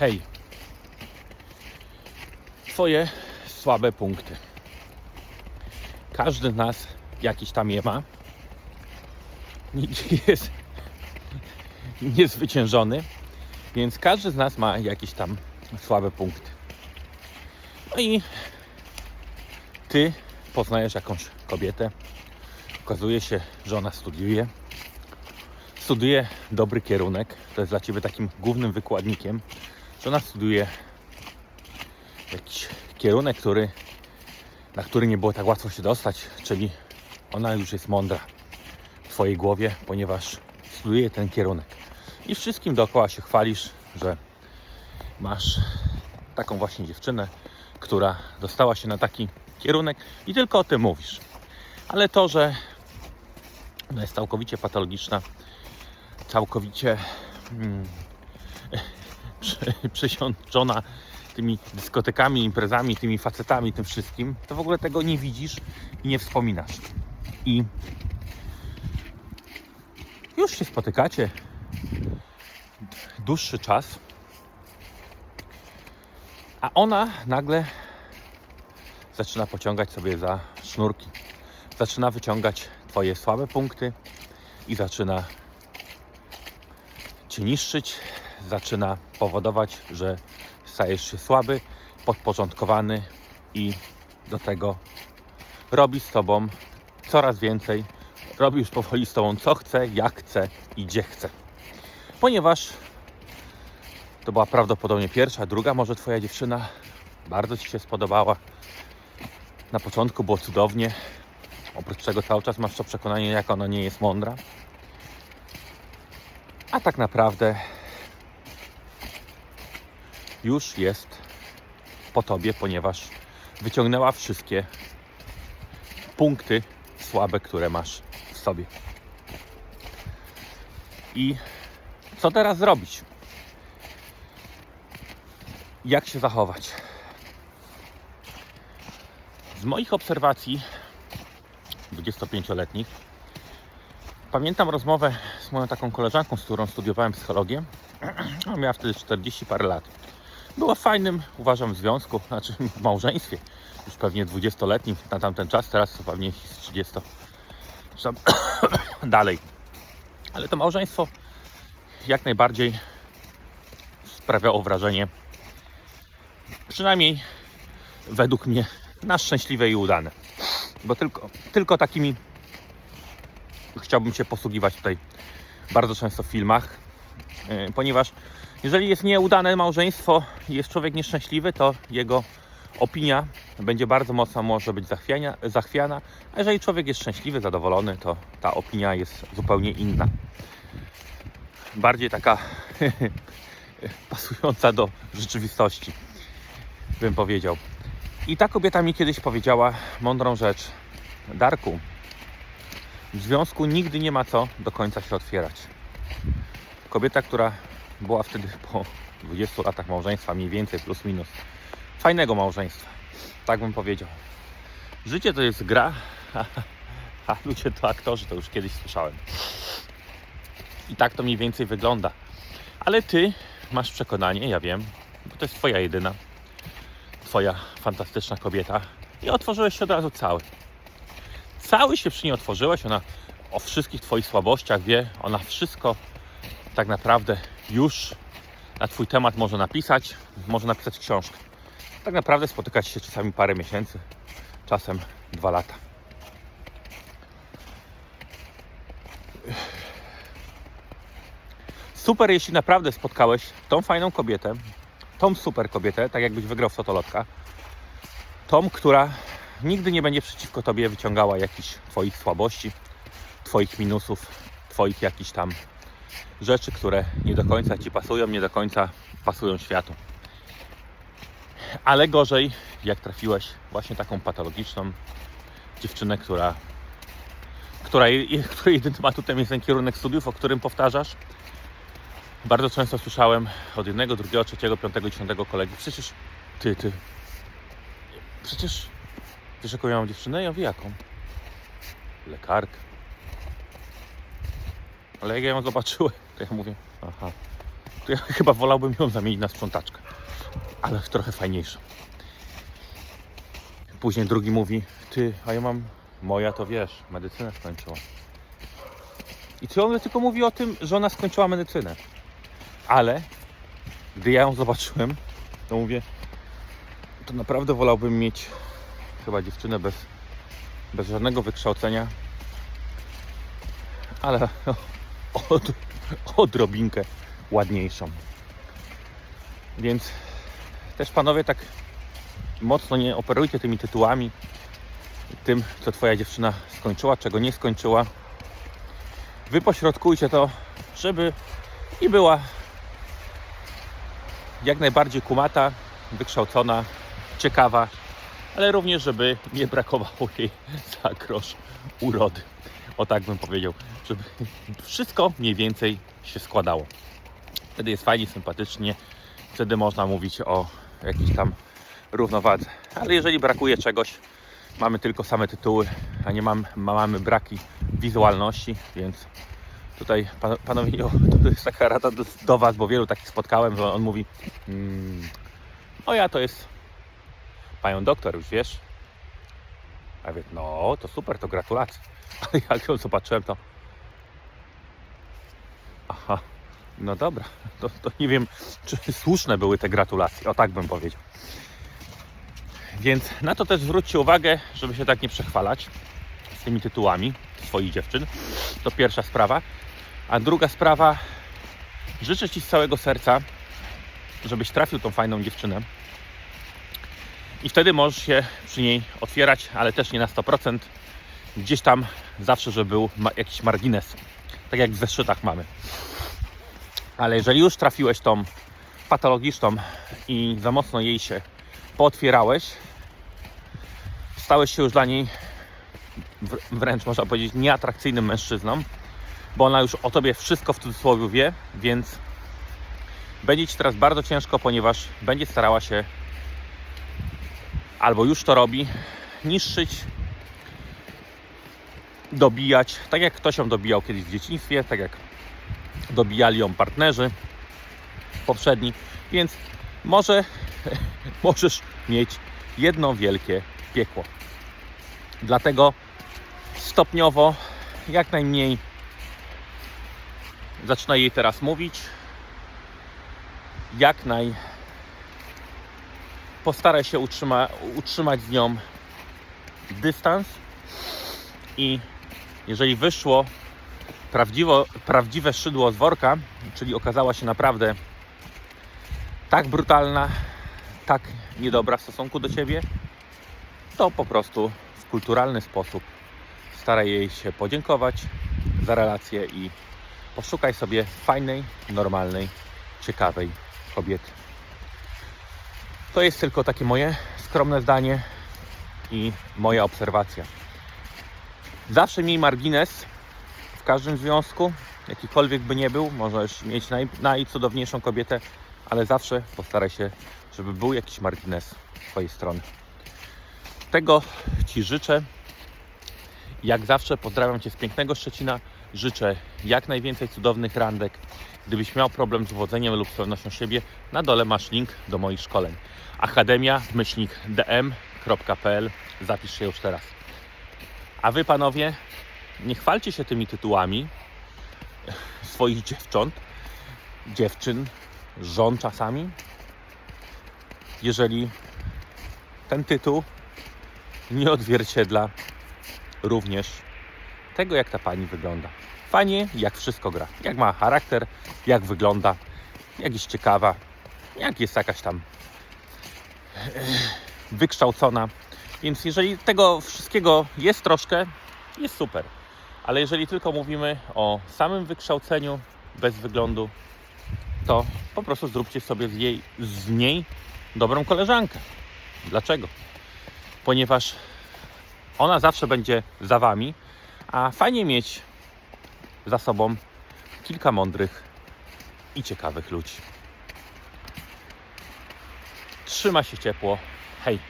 Hej. Twoje słabe punkty. Każdy z nas jakiś tam je ma. Nikt jest niezwyciężony, więc każdy z nas ma jakieś tam słabe punkty. No i ty poznajesz jakąś kobietę, okazuje się, że ona studiuje. Studiuje dobry kierunek, to jest dla ciebie takim głównym wykładnikiem, że ona studiuje jakiś kierunek, który, na który nie było tak łatwo się dostać, czyli ona już jest mądra w twojej głowie, ponieważ studiuje ten kierunek. I wszystkim dookoła się chwalisz, że masz taką właśnie dziewczynę, która dostała się na taki kierunek i tylko o tym mówisz. Ale to, że ona jest całkowicie patologiczna, całkowicie mm, przesiączona tymi dyskotekami, imprezami, tymi facetami, tym wszystkim, to w ogóle tego nie widzisz i nie wspominasz. I już się spotykacie dłuższy czas, a ona nagle zaczyna pociągać sobie za sznurki. Zaczyna wyciągać Twoje słabe punkty i zaczyna Cię niszczyć, zaczyna powodować, że stajesz się słaby, podporządkowany i do tego robi z Tobą coraz więcej. Robi już powoli z Tobą co chce, jak chce i gdzie chce. Ponieważ to była prawdopodobnie pierwsza, druga może Twoja dziewczyna. Bardzo Ci się spodobała. Na początku było cudownie. Oprócz tego cały czas masz to przekonanie, jak ona nie jest mądra. A tak naprawdę już jest po tobie, ponieważ wyciągnęła wszystkie punkty słabe, które masz w sobie. I co teraz zrobić? Jak się zachować? Z moich obserwacji 25-letnich pamiętam rozmowę z moją taką koleżanką, z którą studiowałem psychologię. Ona miała wtedy 40 parę lat. Była w fajnym, uważam, związku, znaczy w małżeństwie, już pewnie 20-letnim na tamten czas, teraz to pewnie z 30 czy tam dalej. Ale to małżeństwo jak najbardziej sprawiało wrażenie, przynajmniej według mnie, na szczęśliwe i udane. Bo tylko, tylko takimi chciałbym się posługiwać tutaj bardzo często w filmach, yy, ponieważ jeżeli jest nieudane małżeństwo jest człowiek nieszczęśliwy, to jego opinia będzie bardzo mocno może być zachwiania, zachwiana, a jeżeli człowiek jest szczęśliwy, zadowolony, to ta opinia jest zupełnie inna. Bardziej taka pasująca do rzeczywistości, bym powiedział. I ta kobieta mi kiedyś powiedziała mądrą rzecz. Darku, w związku nigdy nie ma co do końca się otwierać. Kobieta, która była wtedy po 20 latach małżeństwa, mniej więcej plus minus, fajnego małżeństwa, tak bym powiedział. Życie to jest gra, a, ludzie to aktorzy, to już kiedyś słyszałem. I tak to mniej więcej wygląda. Ale ty masz przekonanie, ja wiem, bo to jest twoja jedyna, twoja fantastyczna kobieta i otworzyłeś się od razu cały. Cały się przy niej otworzyłeś, ona o wszystkich twoich słabościach wie, ona wszystko tak naprawdę już na twój temat może napisać, może napisać książkę. Tak naprawdę spotykać się czasami parę miesięcy, czasem dwa lata. Super, jeśli naprawdę spotkałeś tą fajną kobietę, tą super kobietę, tak jakbyś wygrał w Fotolotka, tą, która nigdy nie będzie przeciwko tobie wyciągała jakichś twoich słabości, twoich minusów, twoich jakichś tam rzeczy, które nie do końca ci pasują, nie do końca pasują światu. Ale gorzej, jak trafiłeś właśnie taką patologiczną dziewczynę, która, która, której jedynym atutem jest ten kierunek studiów, o którym powtarzasz. Bardzo często słyszałem od jednego, drugiego, trzeciego, piątego, dziesiątego kolegi, przecież ty, ty, przecież wiesz jaką ja mam dziewczynę? Ja wiem jaką. Lekarkę. Ale jak ja ją zobaczyłem, to ja mówię, aha, to ja chyba wolałbym ją zamienić na sprzątaczkę. Ale trochę fajniejszą. Później drugi mówi, ty, a ja mam, moja to wiesz, medycynę skończyła. I ciągle tylko mówi o tym, że ona skończyła medycynę. Ale gdy ja ją zobaczyłem, to mówię, to naprawdę wolałbym mieć chyba dziewczynę bez, bez żadnego wykształcenia, ale od, odrobinkę ładniejszą. Więc też panowie tak mocno nie operujcie tymi tytułami, tym, co twoja dziewczyna skończyła, czego nie skończyła. Wypośrodkujcie to, żeby i była jak najbardziej kumata, wykształcona, ciekawa, ale również, żeby nie brakowało jej za grosz urody. O tak bym powiedział, żeby wszystko mniej więcej się składało. Wtedy jest fajnie, sympatycznie, wtedy można mówić o jakiejś tam równowadze. Ale jeżeli brakuje czegoś, mamy tylko same tytuły, a nie mam, mamy braki wizualności, więc tutaj pan- panowie, to jest taka rada do, Was, bo wielu takich spotkałem, że on mówi mm, no ja to jest panią doktor, już wiesz. A no to super, to gratulacje. Ale jak ją zobaczyłem, to aha, no dobra, to, to nie wiem, czy słuszne były te gratulacje, o tak bym powiedział. Więc na to też zwróćcie uwagę, żeby się tak nie przechwalać z tymi tytułami swoich dziewczyn. To pierwsza sprawa. A druga sprawa, życzę Ci z całego serca, żebyś trafił tą fajną dziewczynę. I wtedy możesz się przy niej otwierać, ale też nie na 100%. Gdzieś tam zawsze, żeby był jakiś margines. Tak jak w zeszytach mamy. Ale jeżeli już trafiłeś tą patologiczną i za mocno jej się pootwierałeś, stałeś się już dla niej wr- wręcz można powiedzieć nieatrakcyjnym mężczyzną, bo ona już o tobie wszystko w cudzysłowie wie, więc będzie ci teraz bardzo ciężko, ponieważ będzie starała się albo już to robi, niszczyć, dobijać, tak jak ktoś ją dobijał kiedyś w dzieciństwie, tak jak dobijali ją partnerzy poprzedni, więc może możesz mieć jedno wielkie piekło. Dlatego stopniowo, jak najmniej zaczyna jej teraz mówić, jak naj postaraj się utrzyma, utrzymać z nią dystans i jeżeli wyszło prawdziwo, prawdziwe szydło z worka, czyli okazała się naprawdę tak brutalna, tak niedobra w stosunku do ciebie, to po prostu w kulturalny sposób staraj jej się podziękować za relację i poszukaj sobie fajnej, normalnej, ciekawej kobiety. To jest tylko takie moje skromne zdanie i moja obserwacja. Zawsze miej margines w każdym związku, jakikolwiek by nie był. Możesz mieć naj, najcudowniejszą kobietę, ale zawsze postaraj się, żeby był jakiś margines z Twojej strony. Tego Ci życzę. Jak zawsze pozdrawiam Cię z pięknego Szczecina. Życzę jak najwięcej cudownych randek. Gdybyś miał problem z uwodzeniem lub z pewnością siebie, na dole masz link do moich szkoleń. Akademia myślnik dm.pl Zapisz się już teraz. A Wy panowie, nie chwalcie się tymi tytułami swoich dziewcząt, dziewczyn, żon czasami, jeżeli ten tytuł nie odzwierciedla również tego, jak ta pani wygląda. Fajnie, jak wszystko gra. Jak ma charakter, jak wygląda, jak jest ciekawa, jak jest jakaś tam e, wykształcona. Więc jeżeli tego wszystkiego jest troszkę, jest super. Ale jeżeli tylko mówimy o samym wykształceniu, bez wyglądu, to po prostu zróbcie sobie z, jej, z niej dobrą koleżankę. Dlaczego? Ponieważ ona zawsze będzie za wami, a fajnie mieć za sobą kilka mądrych i ciekawych ludzi. Trzyma się ciepło. Hej!